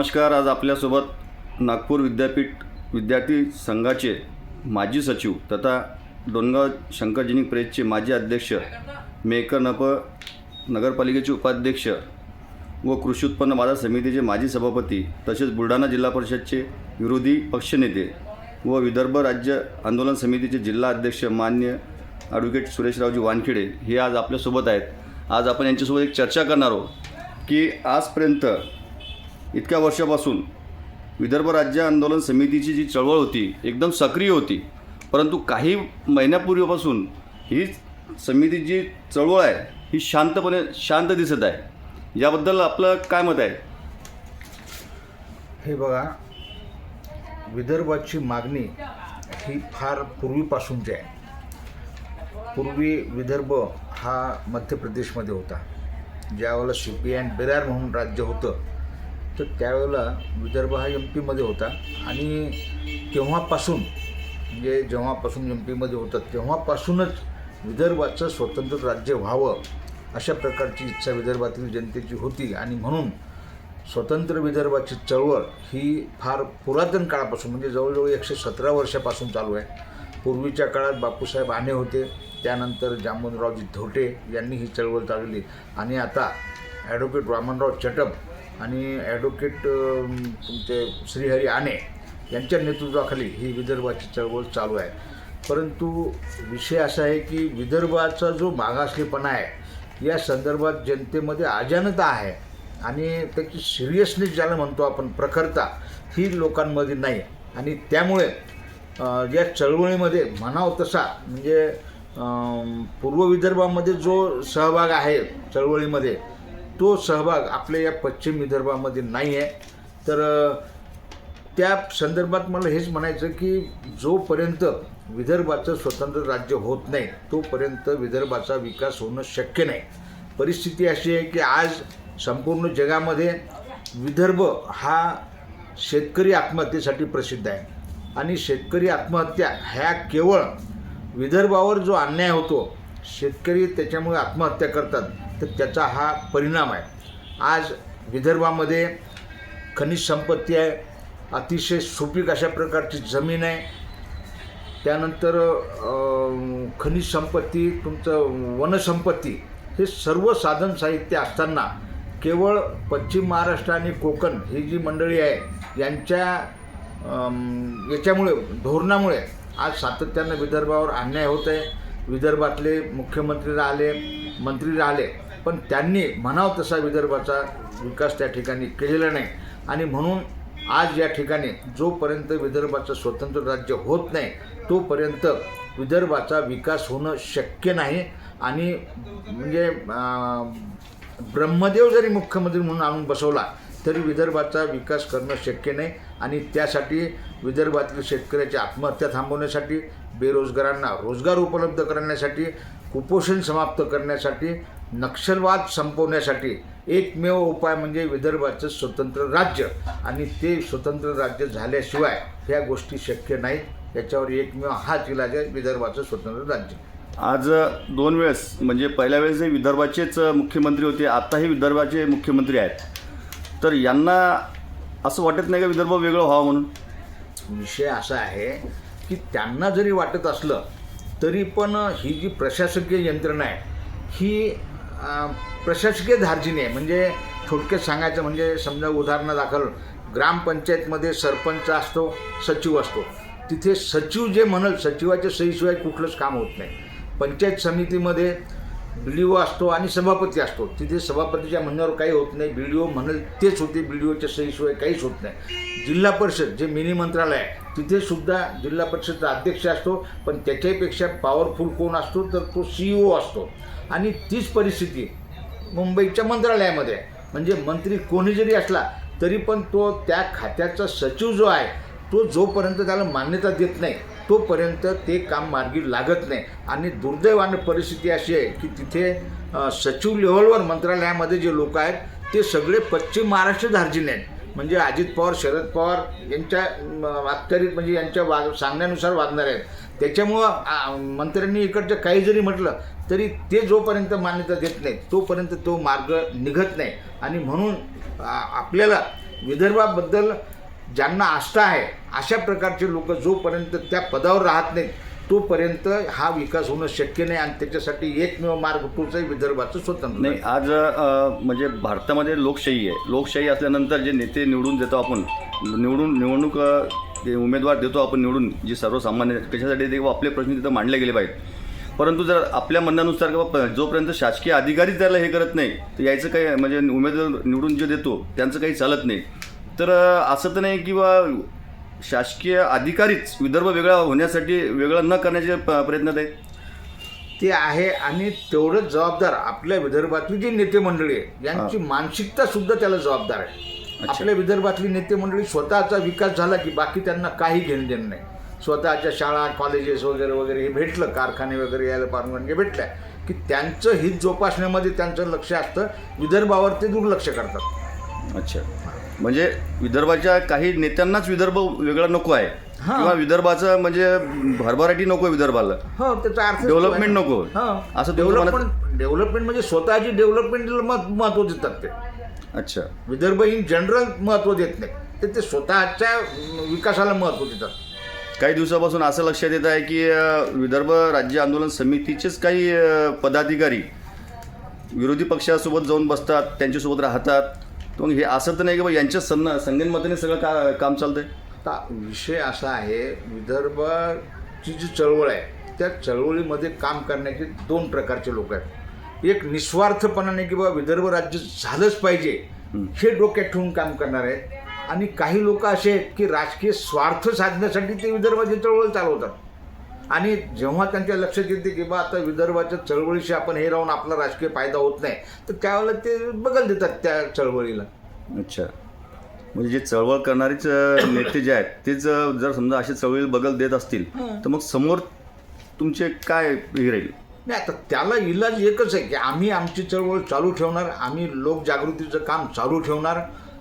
नमस्कार आज आपल्यासोबत नागपूर विद्यापीठ विद्यार्थी संघाचे माजी सचिव तथा डोनगाव शंकरजिनी प्रेसचे माजी अध्यक्ष मेकर नप नगरपालिकेचे उपाध्यक्ष व कृषी उत्पन्न बाजार समितीचे माजी सभापती तसेच बुलढाणा जिल्हा परिषदचे विरोधी पक्षनेते व विदर्भ राज्य आंदोलन समितीचे जिल्हा अध्यक्ष मान्य ॲडव्होकेट सुरेशरावजी वानखेडे हे आज आपल्यासोबत आहेत. आज आपण यांच्यासोबत एक चर्चा करणार आहोत की आजपर्यंत इतक्या वर्षापासून विदर्भ राज्य आंदोलन समितीची जी चळवळ होती एकदम सक्रिय होती. परंतु काही महिन्यापूर्वीपासून ही समिती जी चळवळ आहे ही शांतपणे शांत दिसत आहे. याबद्दल आपलं काय मत आहे? हे बघा विदर्भाची मागणी ही फार पूर्वीपासूनची आहे. पूर्वी विदर्भ हा मध्य प्रदेशमध्ये होता. ज्यावेळेला सी पी अँड बिरार म्हणून राज्य होतं तर त्यावेळेला विदर्भ हा एम पीमध्ये होता. आणि तेव्हापासून म्हणजे जेव्हापासून एम पीमध्ये होतं तेव्हापासूनच विदर्भाचं स्वतंत्र राज्य व्हावं अशा प्रकारची इच्छा विदर्भातील जनतेची होती. आणि म्हणून स्वतंत्र विदर्भाची चळवळ ही फार पुरातन काळापासून म्हणजे जवळजवळ एकशे सतरा वर्षापासून चालू आहे. पूर्वीच्या काळात बापूसाहेब आणे होते त्यानंतर जामवंतरावजी धोटे यांनी ही चळवळ चालवली. आणि आता ॲडव्होकेट वामनराव चटप आणि ॲडव्होकेट तुमचे श्रीहरी आणे यांच्या नेतृत्वाखाली ही विदर्भाची चळवळ चालू आहे. परंतु विषय असा आहे की विदर्भाचा जो मागासलेपणा आहे या संदर्भात जनतेमध्ये अजानता आहे आणि त्याची सिरियसनेस ज्याला म्हणतो आपण प्रखरता ही लोकांमध्ये नाही. आणि त्यामुळे या चळवळीमध्ये म्हणावं तसा म्हणजे पूर्व विदर्भामध्ये जो सहभाग आहे चळवळीमध्ये तो सहभाग आपल्या या पश्चिम विदर्भामध्ये नाही आहे. तर त्या संदर्भात मला हेच म्हणायचं की जोपर्यंत विदर्भाचं स्वतंत्र राज्य होत नाही तोपर्यंत विदर्भाचा विकास होणं शक्य नाही. परिस्थिती अशी आहे की आज संपूर्ण जगामध्ये विदर्भ हा शेतकरी आत्महत्येसाठी प्रसिद्ध आहे. आणि शेतकरी आत्महत्या ह्या केवळ विदर्भावर जो अन्याय होतो शेतकरी त्याच्यामुळे आत्महत्या करतात. तर त्याचा हा परिणाम आहे. आज विदर्भामध्ये खनिज संपत्ती आहे. अतिशय सुपीक अशा प्रकारची जमीन आहे. त्यानंतर खनिज संपत्ती तुमचं वनसंपत्ती हे सर्व साधन साहित्य असताना केवळ पश्चिम महाराष्ट्र आणि कोकण ही जी मंडळी आहे यांच्या याच्यामुळे धोरणामुळे आज सातत्यानं विदर्भावर अन्याय होत आहे. विदर्भातले मुख्यमंत्री राहिले मंत्री राहिले पण त्यांनी म्हणावं तसा विदर्भाचा विकास त्या ठिकाणी केलेला नाही. आणि म्हणून आज या ठिकाणी जोपर्यंत विदर्भाचं स्वतंत्र राज्य होत नाही तोपर्यंत विदर्भाचा विकास होणं शक्य नाही. आणि म्हणजे ब्रह्मदेव जरी मुख्यमंत्री म्हणून आणून बसवला तरी विदर्भाचा विकास करणं शक्य नाही. आणि त्यासाठी विदर्भातील शेतकऱ्याची आत्महत्या थांबवण्यासाठी बेरोजगारांना रोजगार उपलब्ध करण्यासाठी कुपोषण समाप्त करण्यासाठी नक्षलवाद संपवण्यासाठी एकमेव उपाय म्हणजे विदर्भाचं स्वतंत्र राज्य. आणि ते स्वतंत्र राज्य झाल्याशिवाय ह्या गोष्टी शक्य नाहीत. याच्यावर एकमेव हाच इलाज आहे विदर्भाचं स्वतंत्र राज्य. आज दोन वेळेस म्हणजे पहिल्या वेळेस हे विदर्भाचेच मुख्यमंत्री होते आत्ताही विदर्भाचे मुख्यमंत्री आहेत. तर यांना असं वाटत नाही का विदर्भ वेगळं व्हावं म्हणून? विषय असा आहे की त्यांना जरी वाटत असलं तरी पण ही जी प्रशासकीय यंत्रणा आहे ही प्रशासकीय धार्जिनी आहे. म्हणजे थोडक्यात सांगायचं म्हणजे समजा उदाहरणादाखल ग्रामपंचायतमध्ये सरपंच असतो सचिव असतो. तिथे सचिव जे म्हणल सचिवाच्या सहीशिवाय कुठलंच काम होत नाही. पंचायत समितीमध्ये बी डी ओ असतो आणि सभापती असतो. तिथे सभापतीच्या म्हणण्यावर काही होत नाही. बी डी ओ म्हणेल तेच होते. बी डी ओच्या सहीशिवाय काहीच होत नाही. जिल्हा परिषद जे मिनी मंत्रालय आहे तिथे सुद्धा जिल्हा परिषदचा अध्यक्ष असतो पण त्याच्यापेक्षा पॉवरफुल कोण असतो तर तो सी ओ असतो. आणि तीच परिस्थिती मुंबईच्या मंत्रालयामध्ये म्हणजे मंत्री कोणी जरी असला तरी पण तो त्या खात्याचा सचिव जो आहे तो जोपर्यंत त्याला मान्यता देत नाही तोपर्यंत ते काम मार्गी लागत नाही. आणि दुर्दैवानं परिस्थिती अशी आहे की तिथे सचिव लेवलवर मंत्रालयामध्ये जे लोक आहेत ते सगळे पश्चिम महाराष्ट्र धार्जिने आहेत. म्हणजे अजित पवार शरद पवार यांच्या म, अखत्यारीत म्हणजे यांच्या वाग सांगण्यानुसार वागणार आहेत. त्याच्यामुळं मंत्र्यांनी इकडचं काही जरी म्हटलं तरी ते जोपर्यंत मान्यता देत नाहीत तोपर्यंत तो मार्ग निघत नाही. आणि म्हणून आपल्याला विदर्भाबद्दल ज्यांना आस्था आहे अशा प्रकारचे लोक जोपर्यंत त्या पदावर राहत नाहीत तोपर्यंत हा विकास होणं शक्य नाही आणि त्याच्यासाठी एकमेव मार्ग तोच आहे विदर्भाचं स्वतंत्र नाही आज म्हणजे भारतामध्ये लोकशाही आहे. लोकशाही असल्यानंतर जे नेते निवडून देतो आपण निवडून निवडणूक ते उमेदवार देतो आपण निवडून जे सर्वसामान्य त्याच्यासाठी ते आपले प्रश्न तिथं मांडले गेले पाहिजेत. परंतु जर आपल्या म्हणण्यानुसार किंवा जोपर्यंत शासकीय अधिकारीच त्याला हे करत नाही तर यायचं काही म्हणजे उमेदवार निवडून जे देतो त्यांचं काही चालत नाही. तर असं तर नाही किंवा शासकीय अधिकारीच विदर्भ वेगळा होण्यासाठी वेगळा न करण्याचे प- प्रयत्न आहेत. ते आहे आणि तेवढंच जबाबदार आपल्या विदर्भातली जी नेते मंडळी आहे यांची मानसिकता सुद्धा त्याला जबाबदार आहे. आपल्या विदर्भातली नेते मंडळी स्वतःचा विकास झाला की बाकी त्यांना काही घेणं देणं नाही. स्वतःच्या शाळा कॉलेजेस वगैरे वगैरे हे भेटलं कारखाने वगैरे यायला परवानगी भेटल्या. की त्यांचं हित जोपासण्यामध्ये त्यांचं लक्ष असतं विदर्भावर ते दुर्लक्ष करतात. अच्छा. म्हणजे विदर्भाच्या काही नेत्यांनाच विदर्भ वेगळा नको आहे. हां. किंवा विदर्भाचं म्हणजे भरभराटी नको आहे विदर्भाला. हो त्याचा अर्थ Development नको. असं तुमचं म्हणत- डेव्हलपमेंट डेव्हलपमेंट म्हणजे स्वतःची डेव्हलपमेंटला मत महत्त्व देतात ते. अच्छा. विदर्भ इन जनरल महत्त्व देत नाही. तर ते स्वतःच्या विकासाला महत्त्व देतात. काही दिवसापासून असं लक्षात येत आहे की अ, विदर्भ राज्य आंदोलन समितीचेच काही अ, पदाधिकारी विरोधी पक्षासोबत जाऊन बसतात त्यांच्यासोबत राहतात. तर मग हे असं तर नाही की बा यांच्या सन्न संगनमताने सगळं का काम चालतंय? आता विषय असा आहे विदर्भाची जी चळवळ आहे त्या चळवळीमध्ये काम करण्याचे दोन प्रकारचे लोक आहेत. एक निस्वार्थपणाने की बाबा विदर्भ राज्य झालंच पाहिजे हे डोक्यात ठेवून काम करणार आहेत. आणि काही लोक असे आहेत की राजकीय स्वार्थ साधण्यासाठी ते विदर्भाची चळवळ चालवतात. आणि जेव्हा त्यांच्या लक्षात येते की बा आता विदर्भाच्या चळवळीशी आपण हे राहून आपला राजकीय फायदा होत नाही तर त्यावेळेला ते बगल देतात त्या चळवळीला. अच्छा. म्हणजे जे चळवळ करणारेच नेते जे आहेत तेच जर समजा असे चळवळी बगल देत असतील तर मग समोर तुमचे काय हे राहील? नाही आता त्याला इलाज एकच आहे की आम्ही आमची चळवळ चालू ठेवणार आम्ही लोकजागृतीचं काम चालू ठेवणार.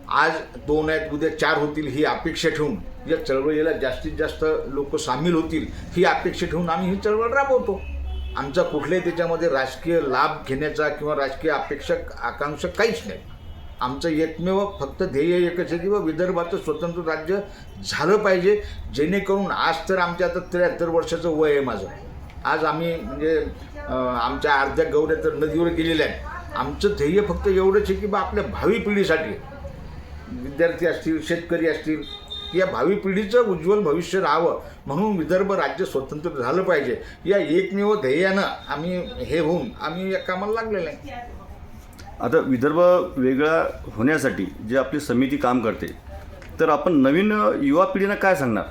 आज दोन आहेत उद्या चार होतील ही अपेक्षा ठेवून. या चळवळीला जास्तीत जास्त लोक सामील होतील ही अपेक्षा ठेवून आम्ही ही चळवळ राबवतो. आमचा कुठल्याही त्याच्यामध्ये राजकीय लाभ घेण्याचा किंवा राजकीय अपेक्षा आकांक्षा काहीच नाही. आमचं एकमेव फक्त ध्येय एकच आहे की बा विदर्भाचं स्वतंत्र राज्य झालं पाहिजे जेणेकरून आज तर आमच्या आता त्र्याहत्तर वर्षाचं वय आहे माझं. आज आम्ही म्हणजे आमच्या अर्ध्या गौऱ्या तर नदीवर गेलेल्या आहेत. आमचं ध्येय फक्त एवढंच आहे की बा आपल्या भावी पिढीसाठी. विद्यार्थी असतील शेतकरी असतील या भावी पिढीचं उज्ज्वल भविष्य राहावं म्हणून विदर्भ राज्य स्वतंत्र झालं पाहिजे. या एकमेव ध्येयानं आम्ही हे होऊन आम्ही या कामाला लागलेलं आहे. आता विदर्भ वेगळा होण्यासाठी जे आपली समिती काम करते तर आपण नवीन युवा पिढीनं काय सांगणार?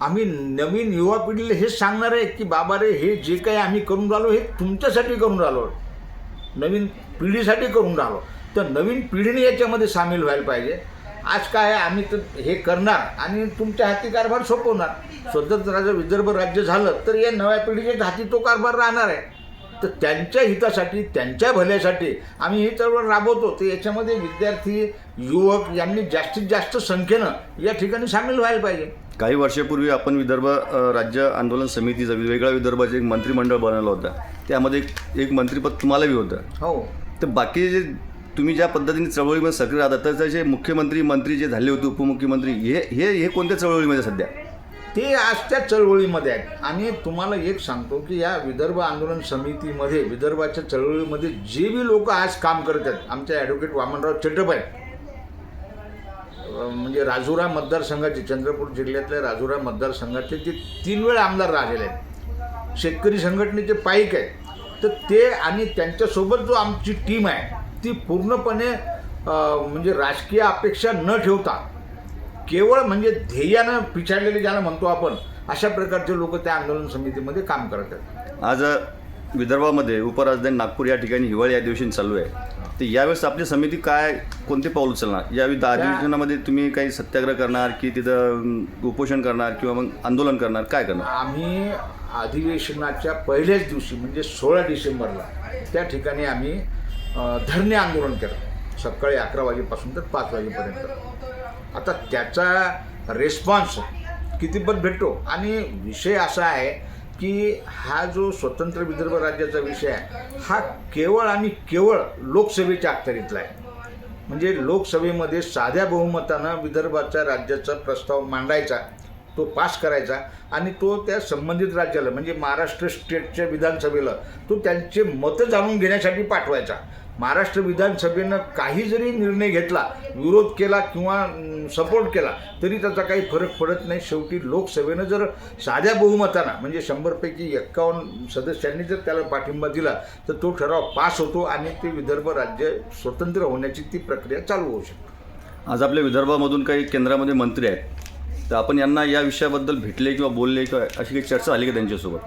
आम्ही नवीन युवा पिढीला हेच सांगणार आहे की बाबा रे हे जे काही आम्ही करून राहिलो हे तुमच्यासाठी करून राहिलो. नवीन पिढीसाठी करून राहिलो. तर नवीन पिढीने याच्यामध्ये सामील व्हायला पाहिजे. आज काय आहे, आम्ही तर हे करणार आणि तुमच्या हाती कारभार सोपवणार. स्वतंत्र राज्य विदर्भ राज्य झालं तर या नव्या पिढीच्या हाती तो कारभार राहणार आहे. तर त्यांच्या हितासाठी त्यांच्या भल्यासाठी आम्ही ही चळवळ राबवतो. तर याच्यामध्ये विद्यार्थी युवक यांनी जास्तीत जास्त संख्येनं या ठिकाणी सामील व्हायला पाहिजे. काही वर्षापूर्वी आपण विदर्भ राज्य आंदोलन समितीचं वेगळ्या विदर्भाचं एक मंत्रिमंडळ बनवलं होतं. त्यामध्ये एक- मंत्रिपद तुम्हालाही होतं. हो. तर बाकी जे तुम्ही ज्या पद्धतीने चळवळीमध्ये सक्रिय राहतात तर त्याचे मुख्यमंत्री मंत्री जे झाले होते उपमुख्यमंत्री हे हे हे कोणत्या चळवळीमध्ये सध्या? ते आजच्या चळवळीमध्ये आहेत. आणि तुम्हाला एक सांगतो की या विदर्भ आंदोलन समितीमध्ये विदर्भाच्या चळवळीमध्ये जे बी लोक आज काम करत आहेत आमचे ॲडव्होकेट वामनराव चटप आहेत. म्हणजे राजुरा मतदारसंघाचे चंद्रपूर जिल्ह्यातल्या राजुरा मतदारसंघाचे ते तीन वेळा आमदार राहिलेले आहेत. शेतकरी संघटनेचे पाईक आहेत. तर ते आणि त्यांच्यासोबत जो आमची टीम आहे ती पूर्णपणे म्हणजे राजकीय अपेक्षा न ठेवता केवळ म्हणजे ध्येयानं पिछाडलेले ज्याला म्हणतो आपण अशा प्रकारचे लोक त्या आंदोलन समितीमध्ये काम करत आहेत. आज विदर्भामध्ये उपराजधानी नागपूर या ठिकाणी हिवाळी अधिवेशन चालू आहे. तर यावेळेस आपली समिती काय कोणते पाऊल उचलणार? या विद- अधिवेशनामध्ये तुम्ही काही सत्याग्रह करणार की तिथं उपोषण करणार किंवा मग आंदोलन करणार? काय करणार? आम्ही अधिवेशनाच्या पहिल्याच दिवशी म्हणजे सोळा डिसेंबरला त्या ठिकाणी आम्ही धरणे आंदोलन केलं. सकाळी अकरा वाजेपासून तर पाच वाजेपर्यंत. आता त्याचा रेस्पॉन्स कितीपत भेटतो आणि विषय असा आहे की हा जो स्वतंत्र विदर्भ राज्याचा विषय आहे हा केवळ आणि केवळ लोकसभेच्या अखत्यारीतला आहे. म्हणजे लोकसभेमध्ये साध्या बहुमतानं विदर्भाच्या राज्याचा प्रस्ताव मांडायचा. तो पास करायचा आणि तो त्या संबंधित राज्याला म्हणजे महाराष्ट्र स्टेटच्या विधानसभेला तो त्यांचे मतं जाणून घेण्यासाठी पाठवायचा. महाराष्ट्र विधानसभेनं काही जरी निर्णय घेतला विरोध केला किंवा सपोर्ट केला तरी त्याचा काही फरक पडत नाही. शेवटी लोकसभेनं जर साध्या बहुमतानं म्हणजे शंभरपैकी एक्कावन्न सदस्यांनी जर त्याला पाठिंबा दिला तर तो ठराव पास होतो आणि ते विदर्भ राज्य स्वतंत्र होण्याची ती प्रक्रिया चालू होऊ शकते. आज आपल्या विदर्भामधून काही केंद्रामध्ये मंत्री आहेत. तर आपण यांना या विषयाबद्दल भेटले किंवा बोलले किंवा अशी काही चर्चा झाली का त्यांच्यासोबत?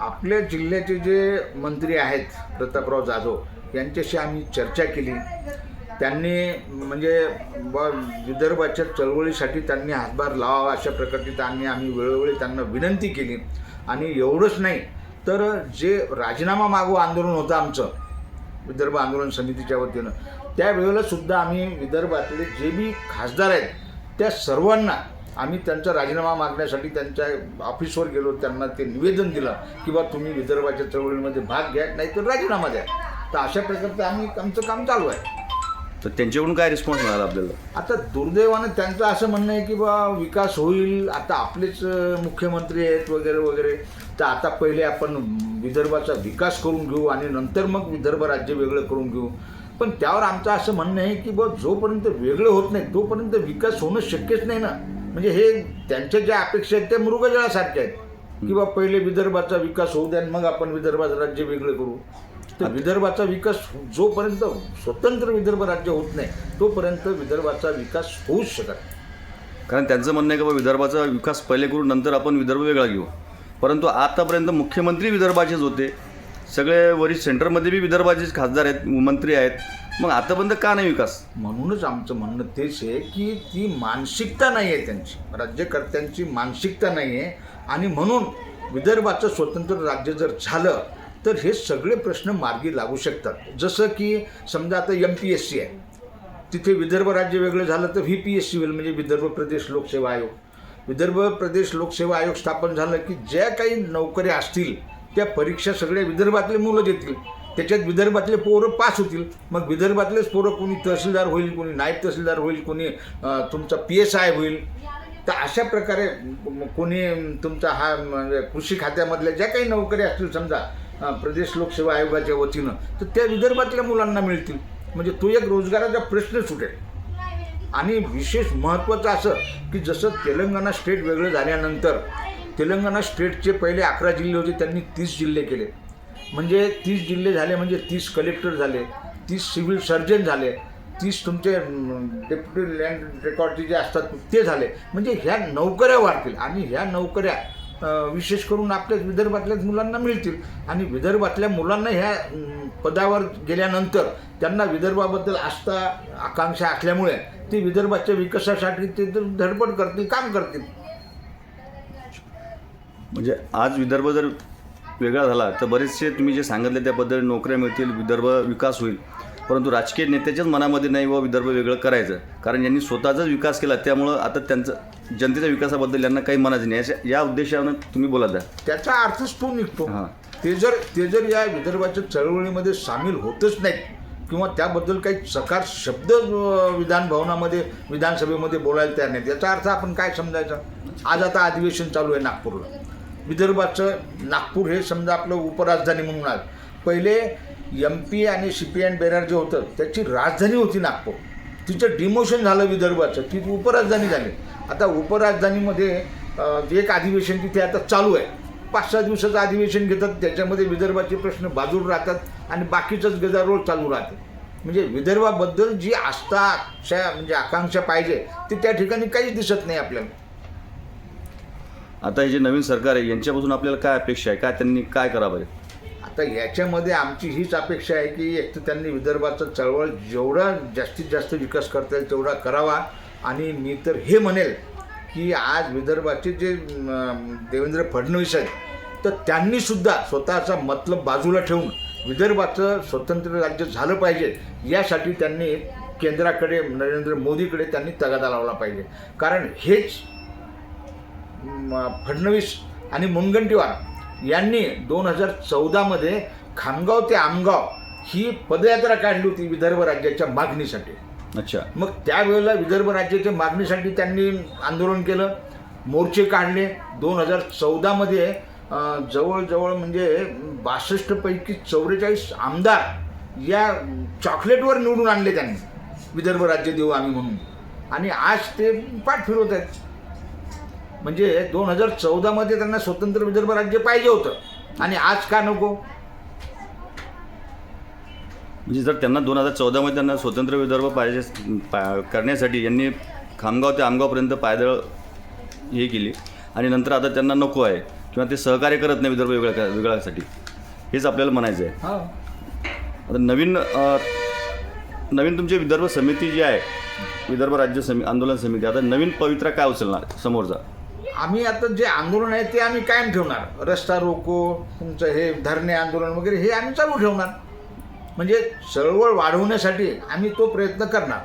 आपल्या जिल्ह्याचे जे मंत्री आहेत प्रतापराव जाधव यांच्याशी आम्ही चर्चा केली. त्यांनी म्हणजे ब विदर्भाच्या चळवळीसाठी त्यांनी हातभार लावावा अशा प्रकारची त्यांनी आम्ही वेळोवेळी त्यांना विनंती केली. आणि एवढंच नाही तर जे राजीनामा मागू आंदोलन होतं आमचं विदर्भ आंदोलन समितीच्या वतीनं त्यावेळेला सुद्धा आम्ही विदर्भातले जे बी खासदार आहेत त्या सर्वांना आम्ही त्यांचा राजीनामा मागण्यासाठी त्यांच्या ऑफिसवर गेलो त्यांना ते निवेदन दिलं की बा तुम्ही विदर्भाच्या चळवळीमध्ये भाग घ्या नाही तर राजीनामा द्या. तर अशा प्रकारचं आम्ही आमचं काम चालू आहे. तर त्यांच्याकडून काय रिस्पॉन्स मिळाला आपल्याला? आता दुर्दैवानं त्यांचं असं म्हणणं आहे की बा विकास होईल आता आपलेच मुख्यमंत्री आहेत वगैरे वगैरे. तर आता पहिले आपण विदर्भाचा विकास करून घेऊ आणि नंतर मग विदर्भ राज्य वेगळं करून घेऊ. पण त्यावर आमचं असं म्हणणं आहे की बा जोपर्यंत वेगळं होत नाही तोपर्यंत विकास होणं शक्यच नाही ना. म्हणजे हे त्यांच्या ज्या अपेक्षा आहेत त्या मृगजळासारख्या आहेत. की बा पहिले विदर्भाचा विकास होऊ द्या मग आपण विदर्भाचं राज्य वेगळं करू. तर विदर्भाचा विकास जोपर्यंत स्वतंत्र विदर्भ राज्य होत नाही तोपर्यंत विदर्भाचा विकास होऊच शकत. कारण त्यांचं म्हणणं आहे की बा विदर्भाचा विकास पहिले करून नंतर आपण विदर्भ वेगळा घेऊ. परंतु आतापर्यंत मुख्यमंत्री विदर्भाचेच होते. सगळे वरिष्ठ सेंटरमध्ये बी विदर्भाचेच खासदार आहेत मंत्री आहेत. मग आतापर्यंत का नाही विकास? म्हणूनच आमचं म्हणणं तेच आहे की ती मानसिकता नाही आहे त्यांची. राज्यकर्त्यांची मानसिकता नाही आहे. आणि म्हणून विदर्भाचं स्वतंत्र राज्य जर झालं तर हे सगळे प्रश्न मार्गी लागू शकतात. जसं की समजा आता एम पी एस सी आहे. तिथे विदर्भ राज्य वेगळं झालं तर व्ही पी एस सी होईल म्हणजे विदर्भ प्रदेश लोकसेवा आयोग. विदर्भ प्रदेश लोकसेवा आयोग स्थापन झालं की ज्या काही नोकऱ्या असतील त्या परीक्षा सगळ्या विदर्भातले मुलं देतील. त्याच्यात विदर्भातले पोरं पास होतील. मग विदर्भातलेच पोरं कोणी तहसीलदार होईल कोणी नायब तहसीलदार होईल कोणी तुमचा पी एस आय होईल. तर अशा प्रकारे कोणी तुमचा हा म्हणजे कृषी खात्यामधल्या ज्या काही नोकऱ्या असतील समजा प्रदेश लोकसेवा आयोगाच्या वतीनं तर त्या विदर्भातल्या मुलांना मिळतील. म्हणजे तो एक रोजगाराचा प्रश्न सुटेल. आणि विशेष महत्त्वाचं असं की जसं तेलंगणा स्टेट वेगळं झाल्यानंतर तेलंगणा स्टेटचे पहिले अकरा जिल्हे होते त्यांनी तीस जिल्हे केले. म्हणजे तीस जिल्हे झाले म्हणजे तीस कलेक्टर झाले तीस सिव्हिल सर्जन झाले तीस तुमचे डेप्युटी लँड रेकॉर्डचे जे असतात ते झाले. म्हणजे ह्या नोकऱ्या वाढतील आणि ह्या नोकऱ्या विशेष करून आपल्याच विदर्भातल्याच मुलांना मिळतील. आणि विदर्भातल्या मुलांना ह्या पदावर गेल्यानंतर त्यांना विदर्भाबद्दल आस्था आकांक्षा असल्यामुळे ते विदर्भाच्या विकासासाठी ते तर धडपड करतील काम करतील. म्हणजे आज विदर्भ जर वेगळा झाला. तर बरेचसे तुम्ही जे सांगितले त्या पद्धतीने नोकऱ्या मिळतील विदर्भ विकास होईल. परंतु राजकीय नेत्याच्याच मनामध्ये नाही व विदर्भ वेगळं करायचं. कारण यांनी स्वतःचाच विकास केला. त्यामुळं आता त्यांचं जनतेच्या विकासाबद्दल यांना काही म्हणायचं नाही. अशा- या उद्देशानं तुम्ही बोला द्या त्याचा अर्थच तो निघतो. हां. ते जर ते जर या विदर्भाच्या चळवळीमध्ये सामील होतच नाहीत किंवा त्याबद्दल काही सकार शब्द विधान भवनामध्ये विधानसभेमध्ये बोलायला तयार नाहीत. याचा अर्थ आपण काय समजायचा? आज आता अधिवेशन चालू आहे नागपूरला. विदर्भाचं नागपूर हे समजा आपलं उपराजधानी म्हणून आज पहिले एम पी आणि सी पी अँड बेरार जे होतं त्याची राजधानी होती नागपूर. तिचं डिमोशन झालं विदर्भाचं ती उपराजधानी झाली. आता उपराजधानीमध्ये एक अधिवेशन तिथे आता चालू आहे. पाच सहा दिवसाचं अधिवेशन घेतात त्याच्यामध्ये विदर्भाचे प्रश्न बाजूला राहतात आणि बाकीचंच गदारोळ चालू राहते. म्हणजे विदर्भाबद्दल जी आस्था म्हणजे आकांक्षा पाहिजे ती त्या ठिकाणी काहीच दिसत नाही आपल्याला. आता हे जे नवीन सरकार आहे यांच्यापासून आपल्याला काय अपेक्षा आहे? काय त्यांनी काय करावं? आहे आता याच्यामध्ये आमची हीच अपेक्षा आहे की एक तर त्यांनी विदर्भाचं चळवळ जेवढा जास्तीत जास्त विकास करता येईल तेवढा करावा. आणि मी तर हे म्हणेल की आज विदर्भाचे जे देवेंद्र फडणवीस आहेत तर त्यांनीसुद्धा स्वतःचा मतलब बाजूला ठेवून विदर्भाचं स्वतंत्र राज्य झालं पाहिजे. यासाठी त्यांनी केंद्राकडे नरेंद्र मोदीकडे त्यांनी तगादा लावला पाहिजे. कारण हेच फडणवीस आणि मुनगंटीवार यांनी दोन हजार चौदामध्ये खामगाव ते आमगाव ही पदयात्रा काढली होती विदर्भ राज्याच्या मागणीसाठी. अच्छा. मग त्यावेळेला विदर्भ राज्याच्या मागणीसाठी त्यांनी आंदोलन केलं मोर्चे काढले. दोन हजार चौदामध्ये जवळजवळ म्हणजे बासष्टपैकी चौवेचाळीस आमदार या चॉकलेटवर निवडून आणले त्यांनी. विदर्भ राज्य देऊ आम्ही म्हणून. आणि आज ते पाठ फिरवत आहेत. म्हणजे दोन हजार चौदामध्ये त्यांना स्वतंत्र विदर्भ राज्य पाहिजे होतं. आणि आज का नको? म्हणजे जर त्यांना दोन हजार चौदामध्ये त्यांना स्वतंत्र विदर्भ पाहिजे पा करण्यासाठी यांनी खामगाव ते आमगावपर्यंत पायदळ हे केली. आणि नंतर आता त्यांना नको आहे किंवा ते सहकार्य करत नाही विदर्भ वेगळ्या वेगळ्यासाठी. हेच आपल्याला म्हणायचं आहे. हा. आता नवीन नवीन तुमची विदर्भ समिती जी आहे विदर्भ राज्य समिती आंदोलन समिती आता नवीन पवित्रा काय उचलणार समोरचा? आम्ही आता जे आंदोलन आहे ते आम्ही कायम ठेवणार. रस्ता रोको तुमचं हे धरणे आंदोलन वगैरे हे आम्ही चालू ठेवणार. म्हणजे चळवळ वाढवण्यासाठी आम्ही तो प्रयत्न करणार.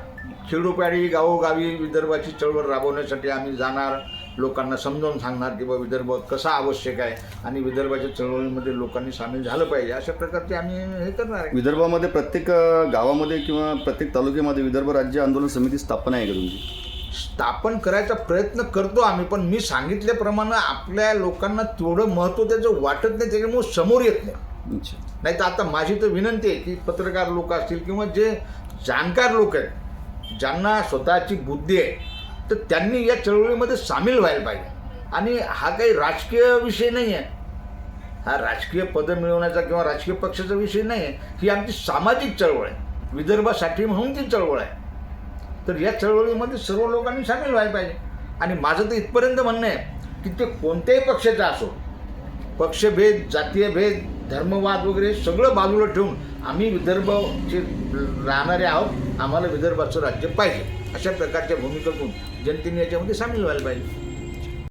खेडोपाडी गावोगावी विदर्भाची चळवळ राबवण्यासाठी आम्ही जाणार. लोकांना समजावून सांगणार की बा विदर्भ कसा आवश्यक आहे आणि विदर्भाच्या चळवळीमध्ये लोकांनी सामील झालं पाहिजे. अशा प्रकारचे आम्ही हे करणार आहे. विदर्भामध्ये प्रत्येक गावामध्ये किंवा प्रत्येक तालुक्यामध्ये विदर्भ राज्य आंदोलन समिती स्थापना आहे का तुमची? स्थापन करायचा प्रयत्न करतो आम्ही पण मी सांगितल्याप्रमाणे आपल्या लोकांना तेवढं महत्त्व त्याचं वाटत नाही त्याच्यामुळे समोर येत नाही. नाही तर आता माझी तर विनंती आहे की पत्रकार लोक असतील किंवा जे जाणकार लोक आहेत ज्यांना स्वतःची बुद्धी आहे तर त्यांनी या चळवळीमध्ये सामील व्हायला पाहिजे. आणि हा काही राजकीय विषय नाही आहे. हा राजकीय पदं मिळवण्याचा किंवा राजकीय पक्षाचा विषय नाही आहे. ही आमची सामाजिक चळवळ आहे. विदर्भासाठी म्हणून ती चळवळ आहे. तर या चळवळीमध्ये सर्व लोकांनी सामील व्हायला पाहिजे. आणि माझं तर इथपर्यंत म्हणणं आहे की ते कोणत्याही पक्षाचा असो पक्षभेद जातीय भेद धर्मवाद वगैरे सगळं बाजूला ठेवून आम्ही विदर्भचे राहणारे आहोत आम्हाला विदर्भाचं राज्य पाहिजे. अशा प्रकारच्या भूमिकेतून जनतेने याच्यामध्ये सामील व्हायला पाहिजे.